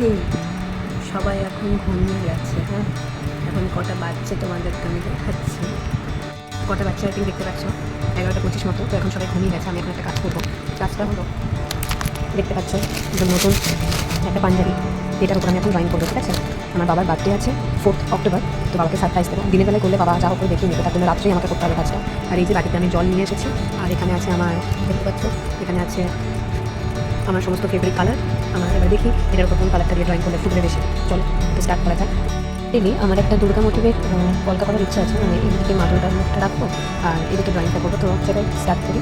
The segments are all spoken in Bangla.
হেই সবাই এখন ঘুমিয়ে গেছে হ্যাঁ? এখন কটা বাচ্চা তোমাদেরকে আমি দেখাচ্ছি। কটা বাচ্চা তুমি দেখতে পাচ্ছ? এগারোটা পঁচিশ মতো, তো এখন সবাই ঘুমিয়ে গেছে, আমি এখন একটা কাজ করব। কাজটা হলো, দেখতে পাচ্ছ, একদম নতুন, একটা পাঞ্জাবি। এটার উপর আমি এখন ড্রয়িং করব, ঠিক আছে? আমার বাবার বার্থডে আছে ফোর্থ অক্টোবর তো বাবাকে সারপ্রাইজ দেবো। দিনের বেলায় করলে বাবা যা করে দেখিয়ে নেবে, তার জন্য রাত্রেই আমাকে করতে হবে কাজটা। আর এই যে বাটিতে আমি জল নিয়ে এসেছি, আর এখানে আছে আমার, দেখতে পাচ্ছ, এখানে আছে আমার সমস্ত ফেভারিট কালার আমার এবার দেখি এটার উপর কোন কালারটা ড্রয়িং করলে ফুটবে বেশি? চলো তো স্টার্ট করা যাক। এলি আমার একটা দুর্গা মোটিভের কলকা করার ইচ্ছা আছে। মানে এদিকে মা দুর্গার মুখটা রাখব, আর এদিকে ড্রয়িংটা করব। তো সেটাই স্টার্ট করি।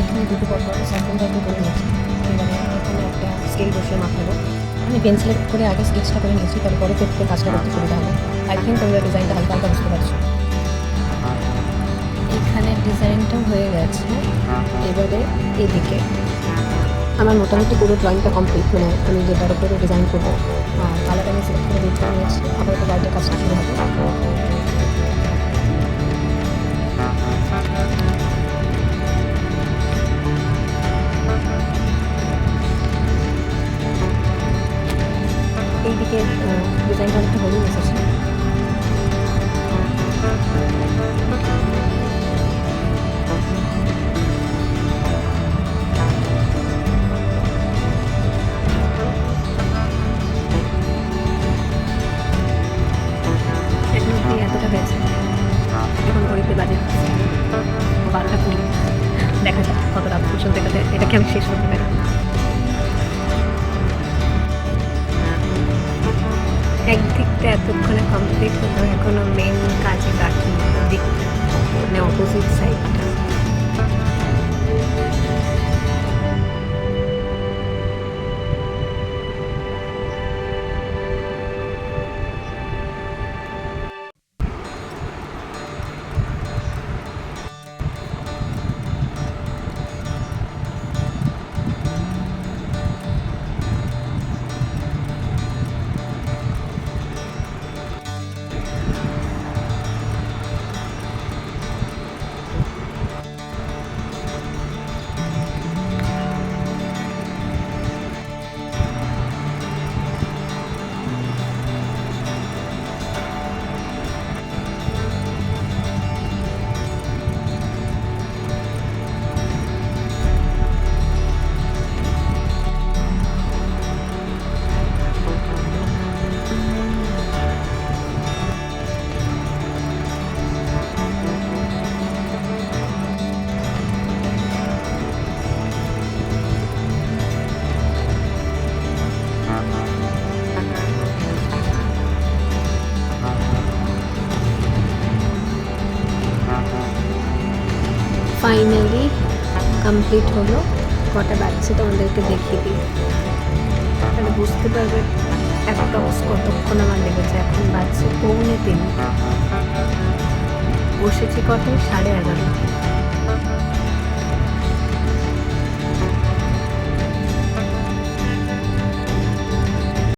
এখানে দুটো পর পর স্যাম্পল টাইপের করে নিয়েছি। এবারে এখানে একটা স্কেল বসিয়ে মাপ নেব। আমি পেন্সিলের করে আগে স্কেচটা করে নিয়েছি তারপরে পরে ক্ষেত্রে কাজটা করতে সুবিধা হবে। আই থিঙ্ক তোমরা ডিজাইনটা হালকা হালকা বুঝতে পারছ। এখানে ডিজাইনটা হয়ে গেছে। এবারে এদিকে। আমার মোটামুটি পুরো ড্রয়িংটা কমপ্লিট মানে আমি যেটার উপরে ডিজাইন করব কালার আমি সিলেক্ট করে নিয়েছি আপাতত লাইটের কাজটা শুরু হবে এইদিকে ডিজাইনটা অনেকটা হলেই এসেছে এতটা হয়েছে এখন ঘড়িতে বাজে। বারোটা কুড়ি। দেখা যাক কতটা পর্যন্ত এটাতে এটাকে আমি শেষ করতে পারি। একদিকটা এতক্ষণে কমপ্লিট হলো, এখনও মেন কাজে বাকি দিক মানে অপোজিট সাইডটা ফাইনালি কমপ্লিট হলো। কটা বাচ্চা তোমাদেরকে দেখিয়ে দিই। তাহলে বুঝতে পারবে একটা ওস কতক্ষণ আমার লেগেছে। এখন বাচ্চা পৌনে তিন বসেছি কত সাড়ে এগারো